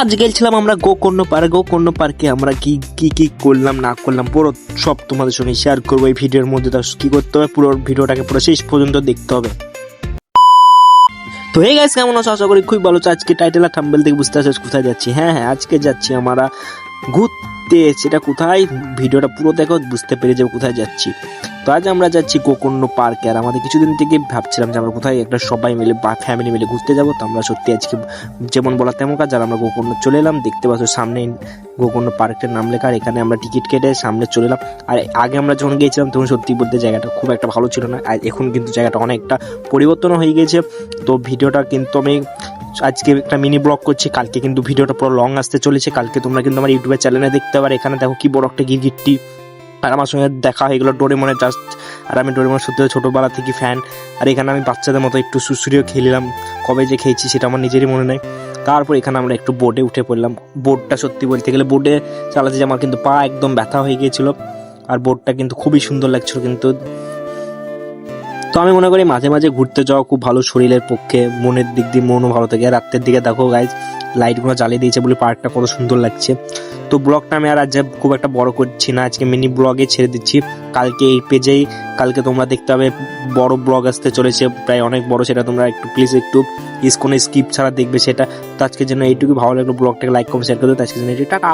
আজ গেছিলাম আমরা গোকর্ণ পার্ক গোকর্ণ পার্কে আমরা কি কি কি করলাম, না করলাম, পুরো সব তোমাদের সঙ্গে শেয়ার করব এই ভিডিওর মধ্যে। তো কি করতে হবে? পুরো ভিডিওটাকে পুরো শেষ পর্যন্ত দেখতে হবে। তো এই গাইস কেমন আছো? আশা করি খুবই ভালো আজকে টাইটেল আর থাম্বেল থেকে বুঝতে পারছ কোথায় যাচ্ছি। হ্যাঁ হ্যাঁ আজকে যাচ্ছি আমরা ঘুরতে। সেটা কোথায়? ভিডিওটা পুরো দেখো, বুঝতে পেরে যাব কোথায় যাচ্ছি। তো আজ আমরা যাচ্ছি গোকর্ণ পার্কে আর আমাদের কিছুদিন থেকে ভাবছিলাম যে আমরা কোথায় একটা সবাই মিলে বা ফ্যামিলি মিলে ঘুরতে যাব। তো আমরা সত্যি আজকে যেমন বলা তেমন কাজ, আর আমরা গোকর্ণ চলে এলাম। দেখতে পাচ্ছ সামনে গোকর্ণ পার্কের নাম লেখা, আর এখানে আমরা টিকিট কেটে সামনে চলে এলাম। আর আগে আমরা যখন গিয়েছিলাম, তখন সত্যি বলতে জায়গাটা খুব একটা ভালো ছিল না। আর এখন কিন্তু জায়গাটা অনেকটা পরিবর্তন হয়ে গেছে। তো ভিডিওটা কিন্তু আমি আজকে একটা মিনি ব্লগ করছি। কালকে কিন্তু ভিডিওটা পুরো লং আসতে চলেছে। কালকে তোমরা কিন্তু আমার ইউটিউবের চ্যানেলে দেখতে পারো। এখানে দেখো কি বড় একটা গিরগিট্টি। আর আমার সঙ্গে দেখা হয়ে গেলো ডোরেমনের জাস্ট আর আমি ডোরেমন সত্যি ছোটোবেলা থেকে ফ্যান আর এখানে আমি বাচ্চাদের মতো একটু সুসুরিও খেলিলাম কবে যে খেয়েছি সেটা আমার নিজেরই মনে নেই। তারপর এখানে আমরা একটু বোটে উঠে পড়লাম। বোটটা সত্যি বলতে গেলে বোটে চালাতে যে আমার কিন্তু পা একদম ব্যথা হয়ে গিয়েছিল। আর বোটটা কিন্তু খুবই সুন্দর লাগছিল কিন্তু। তো আমি মনে করি মাঝে মাঝে ঘুরতে যাওয়া খুব ভালো শরীরের পক্ষে, মনের দিক দিয়ে মনও ভালো থাকে। রাত্রের দিকে দেখো গাইজ লাইটগুলো জ্বালিয়ে দিয়েছে বলে পার্কটা কত সুন্দর লাগছে। তো ব্লগটা আমি আর আজ খুব একটা বড় করছি না, আজকে মিনি ব্লগে ছেড়ে দিচ্ছি। কালকে এই পেজেই, কালকে তোমরা দেখতে হবে বড় ব্লগ আসতে চলেছে, প্রায় অনেক বড় সেটা তোমরা একটু প্লিজ একটু কোনো স্কিপ ছাড়া দেখবে সেটা। তো আজকের জন্য এইটুকু ভালো লাগল ব্লগটাকে লাইক কমেন্ট শেয়ার করে দেবো আজকের জন্য টাটা!